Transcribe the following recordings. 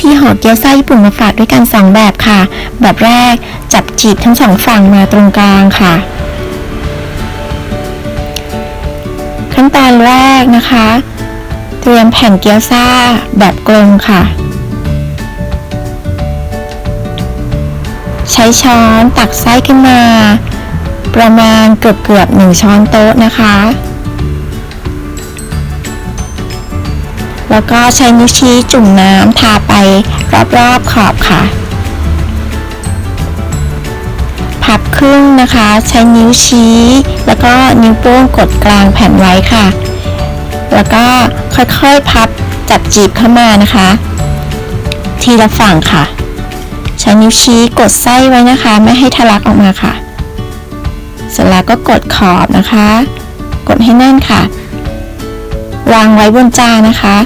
ธีห่อเกี๊ยวซ่าญี่ปุ่นมาฝากด้วยกัน 2 แบบค่ะ แบบแรกจับจีบทั้งสองฝั่งมาตรงกลางค่ะ ขั้นตอนแรกนะคะ เตรียมแผ่นเกี๊ยวซ่าแบบกลมค่ะ ใช้ช้อนตักไส้ขึ้นมา ประมาณเกือบเกือบหนึ่งช้อนโต๊ะนะคะ แล้วก็ใช้นิ้วชี้จุ่มน้ำทาไปรอบๆขอบค่ะ พับครึ่งนะคะ ใช้นิ้วชี้ แล้วก็นิ้วโป้งกดกลางแผ่นไว้ค่ะ แล้วก็ค่อยๆพับจับจีบเข้ามานะคะ ทีละฝั่งค่ะ ใช้นิ้วชี้กดไส้ไว้นะคะ ไม่ให้ทะลักออกมาค่ะ เสร็จแล้วก็กดขอบนะคะ กดให้แน่นค่ะ วางไว้บนจานนะคะ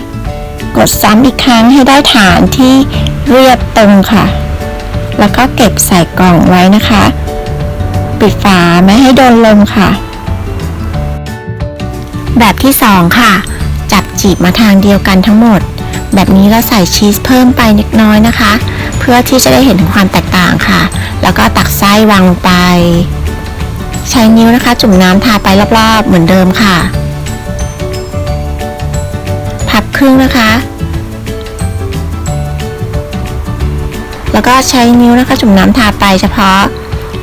กดซ้ำอีกครั้งให้ได้ฐานที่เรียบตรงค่ะ แล้วก็เก็บใส่กล่องไว้นะคะ ปิดฝาไม่ให้โดนลมค่ะ แบบที่สองค่ะ จับจีบมาทางเดียวกันทั้งหมด แบบนี้เราใส่ชีสเพิ่มไปเล็กน้อยนะคะ เพื่อที่จะได้เห็นถึงความแตกต่างค่ะ แล้วก็ตักไส้วางลงไป ใช้นิ้วนะคะ จุ่มน้ำทาไปรอบๆ เหมือนเดิมค่ะ ครึ่งนะคะ แล้วก็ใช้นิ้วนะคะจุ่มน้ำทาไปเฉพาะ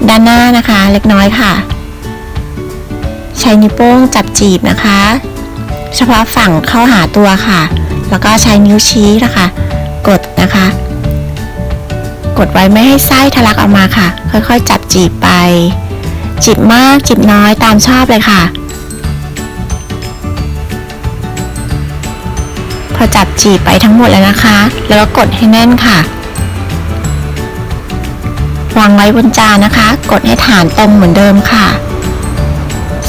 ด้านหน้านะคะเล็กน้อยค่ะ ใช้นิ้วโป้งจับจีบนะคะ เฉพาะฝั่งเข้าหาตัวค่ะ แล้วก็ใช้นิ้วชี้นะคะ กดนะคะ กดไว้ไม่ให้ไส้ทะลักออกมาค่ะ ค่อยๆ จับจีบไป จีบมากจีบน้อยตามชอบเลยค่ะ พอจับจีบไปทั้งหมดแล้วนะคะ แล้วก็กดให้แน่นค่ะ วางไว้บนจานนะคะ กดให้ฐานตรงเหมือนเดิมค่ะ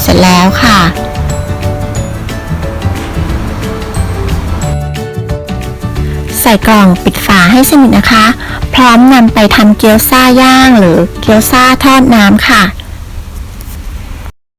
เสร็จแล้วค่ะใส่กล่องปิดฝาให้สนิทนะคะ พร้อมนำไปทำเกี๊ยวซ่าย่างหรือเกี๊ยวซ่าทอดน้ำค่ะ